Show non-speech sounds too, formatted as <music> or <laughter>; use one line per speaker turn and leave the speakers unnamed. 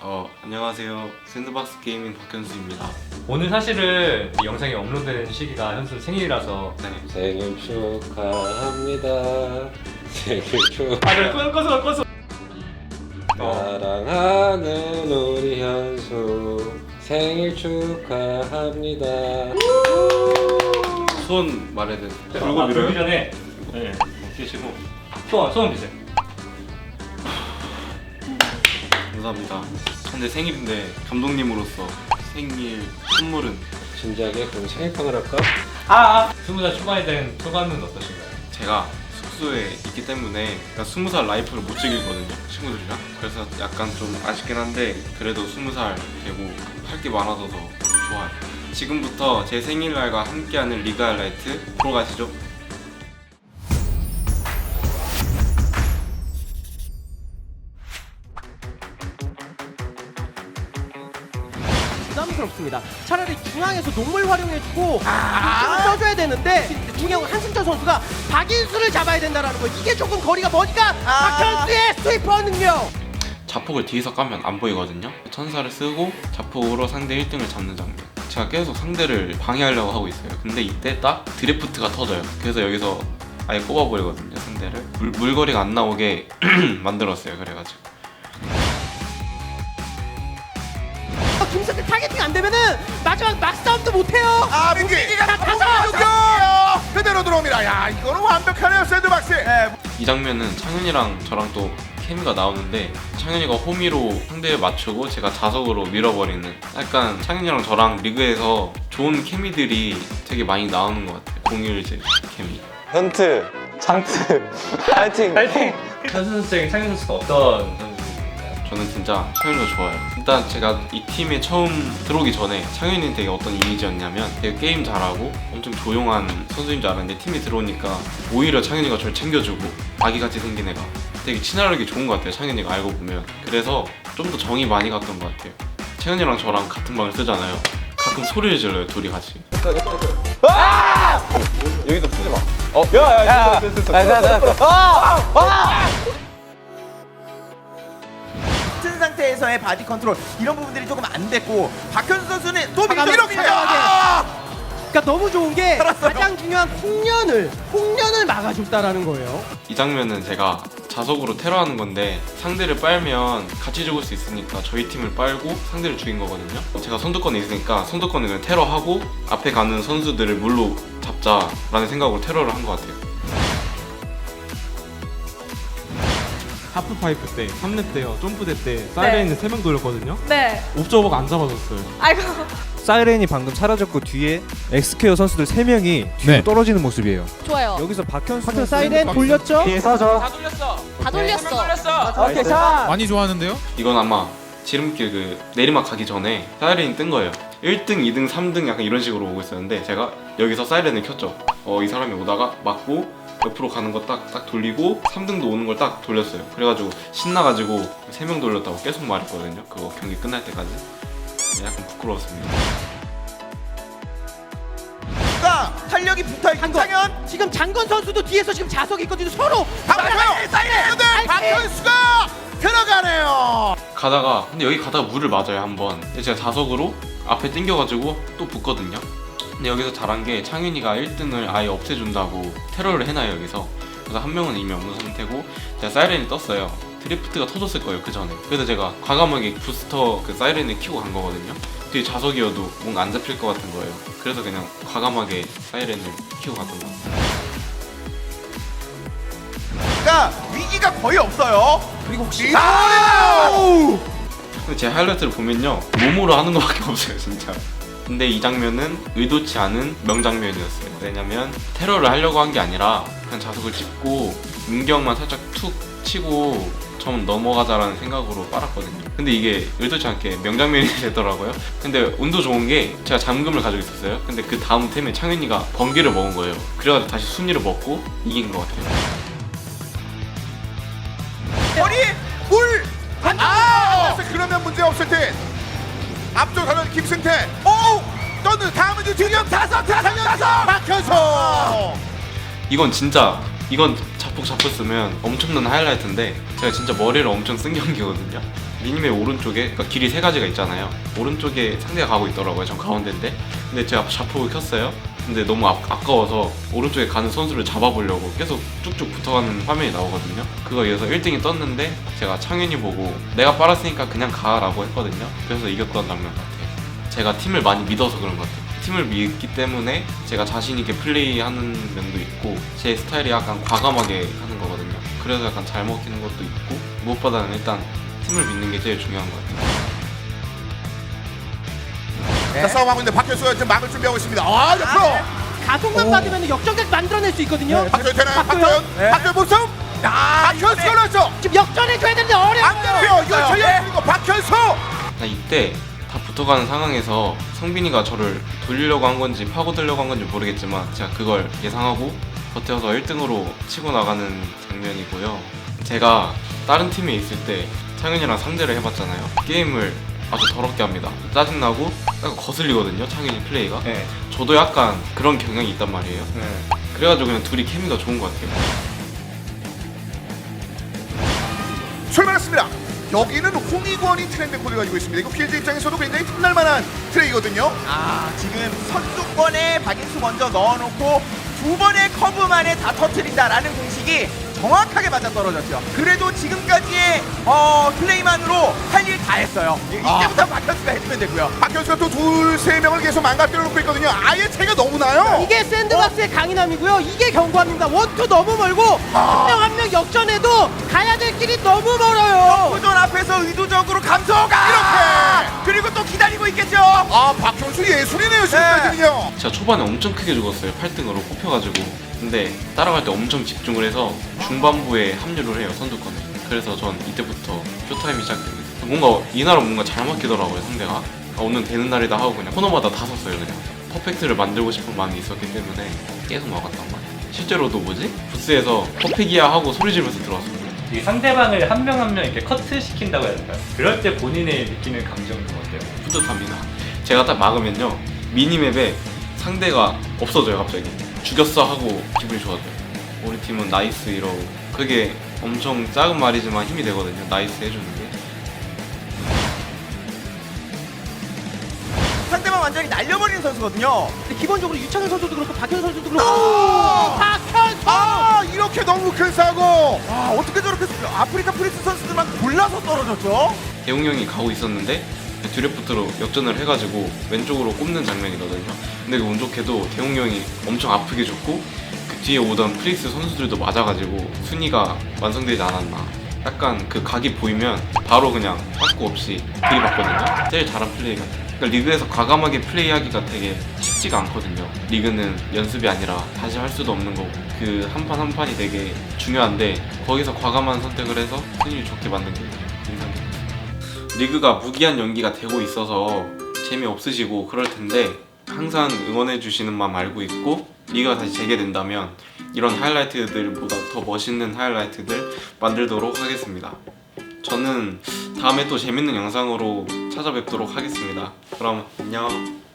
어 안녕하세요 샌드박스 게이밍 박현수입니다.
오늘 사실은 이 영상이 업로드되는 시기가 현수 생일이라서
네.
생일 축하합니다. 생일 축.
아 그래 꺼 꺼서 꺼서
사랑하는 우리 현수 생일 축하합니다.
손 말해야 돼.
불고 아, 불기 전에 네 끼시고 소원 소원 비세요
감사합니다. 근데 생일인데 감독님으로서 생일 선물은
진지하게 그럼 생일빵을 할까?
아 스무 살 초반에 된 소감은 어떠신가요?
제가 숙소에 있기 때문에 그러니까 스무 살 라이프를 못 즐기거든요 친구들이랑 그래서 약간 좀 아쉽긴 한데 그래도 스무 살 되고 할 게 많아서 더 좋아요. 지금부터 제 생일날과 함께하는 리그 하이라이트 보러 가시죠.
부담스럽습니다. 차라리 중앙에서 농물 활용해주고 아~ 써줘야 되는데 중요한 건 한승철 선수가 박인수를 잡아야 된다라는 거 이게 조금 거리가 머니까 박현수의 스위퍼 능력
자폭을 뒤에서 까면 안 보이거든요. 천사를 쓰고 자폭으로 상대 1등을 잡는 장면. 제가 계속 상대를 방해하려고 하고 있어요. 근데 이때 딱 드래프트가 터져요. 그래서 여기서 아예 꼽아버리거든요, 상대를. 물, 물거리가 안 나오게 <clears throat> 만들었어요, 그래가지고.
김석태 타겟팅 안 되면은 마지막 막싸움도 못해요.
아 민기가
다
다섯
다섯!
개 그대로 들어옵니다. 야 이거는 완벽하네요 샌드박스. 예,
이 장면은 창현이랑 저랑 또 케미가 나오는데 창현이가 호미로 상대를 맞추고 제가 자석으로 밀어버리는 약간 창현이랑 저랑 리그에서 좋은 케미들이 되게 많이 나오는 것 같아요. 공일제 케미.
현트, 창트, <laughs> 파이팅!
파이팅! 현수 선수에게 창현 선수가 어떤?
저는 진짜 창현이가 좋아요. 일단 제가 이 팀에 처음 들어오기 전에 창현이는 되게 어떤 이미지였냐면 되게 게임 잘하고 엄청 조용한 선수인 줄 알았는데 팀에 들어오니까 오히려 창현이가 저를 챙겨주고 아기같이 생긴 애가 되게 친화력이 좋은 것 같아요. 창현이가 알고 보면. 그래서 좀 더 정이 많이 갔던 것 같아요. 창현이랑 저랑 같은 방을 쓰잖아요. 가끔 소리를 질러요, 둘이 같이.
여기도 푸지 마. 어, 야, 야, 야, 됐어, 됐어, 됐어.
같은 상태에서의 바디 컨트롤 이런 부분들이 조금 안 됐고 박현수 선수는 또 이렇게
과감하게.
아!
그러니까 너무 좋은 게
살았어요.
가장 중요한 홍련을 홍련을 막아줬다라는 거예요.
이 장면은 제가 자석으로 테러하는 건데 상대를 빨면 같이 죽을 수 있으니까 저희 팀을 빨고 상대를 죽인 거거든요. 제가 선두권에 있으니까 선두권을 그냥 테러하고 앞에 가는 선수들을 물로 잡자라는 생각으로 테러를 한 것 같아요.
하프 파이프 때, 3렙 때요, 점프대 때 사이렌이 3명 돌렸거든요?
네.
옵저버가 안 잡아줬어요.
아이고.
사이렌이 방금 사라졌고 뒤에 엑스케어 선수들 3명이 뒤로 떨어지는 모습이에요.
좋아요.
여기서 박현수
박현 사이렌 돌렸죠?
다 돌렸어.
오케이 자
많이 좋아하는데요?
이건 아마 지름길 그 내리막 가기 전에 사이렌이 뜬 거예요. 1등, 2등, 3등 약간 이런 식으로 오고 있었는데 제가 여기서 사이렌을 켰죠. 어, 이 사람이 오다가 맞고 옆으로 가는 거 딱 딱 돌리고 3등도 오는 걸 딱 돌렸어요. 그래가지고 신나가지고 3명 돌렸다고 계속 말했거든요. 그거 경기 끝날 때까지. 약간 부끄러웠습니다.
가 탄력이 붙어 있는 창현
지금 장건 선수도 뒤에서 지금 자석이 있거든요. 서로
박현수 사이드 박현수가 들어가네요.
가다가 근데 여기 가다가 물을 맞아요 한번 근데 제가 자석으로 앞에 당겨가지고 또 붙거든요 근데 여기서 잘한 게 창윤이가 1등을 아예 없애준다고 테러를 해놔요 여기서. 그래서 한 명은 이미 없는 상태고 제가 사이렌이 떴어요. 드리프트가 터졌을 거예요 그 전에. 그래서 제가 과감하게 부스터 그 사이렌을 키고 간 거거든요. 뒤에 자석이어도 뭔가 안 잡힐 것 같은 거예요. 그래서 그냥 과감하게 사이렌을 키고 갔던 것 같아요
그러니까 위기가 거의 없어요. 그리고 혹시
근데 제 하이라이트를 보면요 몸으로 하는 것밖에 없어요 진짜 근데 이 장면은 의도치 않은 명장면이었어요 왜냐면 테러를 하려고 한 게 아니라 그냥 자석을 찍고 민경만 살짝 툭 치고 좀 넘어가자라는 생각으로 빨았거든요. 근데 이게 의도치 않게 명장면이 <laughs> 되더라고요. 근데 운도 좋은 게 제가 잠금을 가지고 있었어요. 근데 그 다음 템에 창현이가 번개를 먹은 거예요. 그래가지고 다시 순위를 먹고 이긴 것 같아요.
머리 물. 아 그러면 문제 없을 듯. 앞쪽하는 김승태. 오 또는 다음은 드디어 다섯 다섯 다섯 박현수.
이건 진짜 이건 자폭 잡혔으면 엄청난 하이라이트인데 제가 진짜 머리를 엄청 쓴 경기거든요. 미니맵 오른쪽에 그러니까 길이 세 가지가 있잖아요. 오른쪽에 상대가 가고 있더라고요. 전 가운데인데. 근데 제가 좌표를 켰어요. 근데 너무 아, 아까워서 오른쪽에 가는 선수를 잡아보려고 계속 쭉쭉 붙어가는 화면이 나오거든요. 그거 이어서 1등이 떴는데 제가 창현이 보고 내가 빨았으니까 그냥 가라고 했거든요. 그래서 이겼던 장면 같아요. 제가 팀을 많이 믿어서 그런 것 같아요. 팀을 믿기 때문에 제가 자신 있게 플레이하는 면도 있고 제 스타일이 약간 과감하게 하는 거거든요. 그래서 약간 잘 먹히는 것도 있고 무엇보다는 일단 팀을 믿는 게 제일 중요한 것 같아요.
자 싸움하고 있는데 박현수가 지금 막을 준비하고 있습니다. 아 옆으로
가속만 받으면 역전각 만들어낼 수 있거든요.
박현 되나요?
박도현.
박현 박현 모습. 아 박현수가 올랐죠.
지금 역전해줘야 되는데 어려워요.
안 돼요. 이거 전략 그리고 박현수.
나 이때 다 붙어가는 상황에서 성빈이가 저를 돌리려고 한 건지 파고들려고 한 건지 모르겠지만 제가 그걸 예상하고 버텨서 1등으로 치고 나가는 장면이고요. 제가 다른 팀에 있을 때 창현이랑 상대를 해봤잖아요. 게임을 아주 더럽게 합니다. 짜증나고 약간 거슬리거든요. 창현이 플레이가.
네.
저도 약간 그런 경향이 있단 말이에요.
네.
그래가지고 그냥 둘이 케미가 좋은 것 같아요.
출발했습니다. 여기는 홍익원이 트렌드 코드를 가지고 있습니다. 이거 필드 입장에서도 굉장히 탐날 만한 트랙이거든요.
아 지금 선두권에 박인수 먼저 넣어놓고 두 번의 커브 만에 다 터트린다라는 공식이 정확하게 맞아 떨어졌죠. 그래도 지금까지의 어, 플레이만으로 할 일 다 했어요. 이- 이때부터 박현수가 해주면 되고요.
박현수가 또 둘 세 명을 계속 망가뜨려 놓고 있거든요. 아예 차이가 너무 나요.
이게 샌드박스의 강인함이고요. 이게 경고합니다. 원투 너무 멀고 한 명 한 명 역전해도 가야 될 길이 너무 멀어요.
후전 앞에서 의도적으로 감소가
이렇게!
그리고 또 기다리고 있겠죠.
아 박현수 예술이네요 지금까지는요.
제가 초반에 엄청 크게 죽었어요. 8등으로 꼽혀가지고. 근데 따라갈 때 엄청 집중을 해서 중반부에 합류를 해요. 선두권에. 그래서 전 이때부터 쇼타임이 시작됩니다. 뭔가 이날은 뭔가 잘 맞기더라고요. 상대가. 아, 오늘 되는 날이다 하고 그냥 코너마다 다 섰어요. 그냥. 퍼펙트를 만들고 싶은 마음이 있었기 때문에 계속 막았단 말이에요. 실제로도 뭐지? 부스에서 퍼펙이야 하고 소리 지르면서 들어왔어요.
이 상대방을 한 명 한 명 이렇게 커트 시킨다고 해야 될까요? 그럴 때 본인의 느끼는 감정은 어때요?
뿌듯합니다. 제가 딱 막으면요 미니맵에 상대가 없어져요 갑자기 죽였어 하고 기분이 좋아져요. 우리 팀은 나이스 이러고 그게 엄청 작은 말이지만 힘이 되거든요. 나이스 해주는 게.
상대방 완전히 날려버리는 선수거든요.
근데 기본적으로 유창현 선수도 그렇고 박현 선수도 그렇고 박현수
아 이렇게 너무 큰 사고.
와 어떻게 저렇게 아프리카 프리스 선수들만 골라서 떨어졌죠?
대웅 형이 가고 있었는데 드래프트로 역전을 해가지고 왼쪽으로 꼽는 장면이거든요. 근데 그운 좋게도 대웅 형이 엄청 아프게 죽고 그 뒤에 오던 프리스 선수들도 맞아가지고 순위가 완성되지 않았나. 약간 그 각이 보이면 바로 그냥 빠꾸 없이 들이받거든요. 제일 잘한 플레이 같아요. 그러니까 리그에서 과감하게 플레이하기가 되게 쉽지가 않거든요. 리그는 연습이 아니라 다시 할 수도 없는 거고 그 한 판 한 판이 되게 중요한데 거기서 과감한 선택을 해서 순위를 좋게 만든 게. 리그가 무기한 연기가 되고 있어서 재미없으시고 그럴 텐데 항상 응원해 주시는 마음 알고 있고 리그가 다시 재개된다면 이런 하이라이트들보다 더 멋있는 하이라이트들 만들도록 하겠습니다. 저는 다음에 또 재밌는 영상으로 찾아뵙도록 하겠습니다. 그럼 안녕.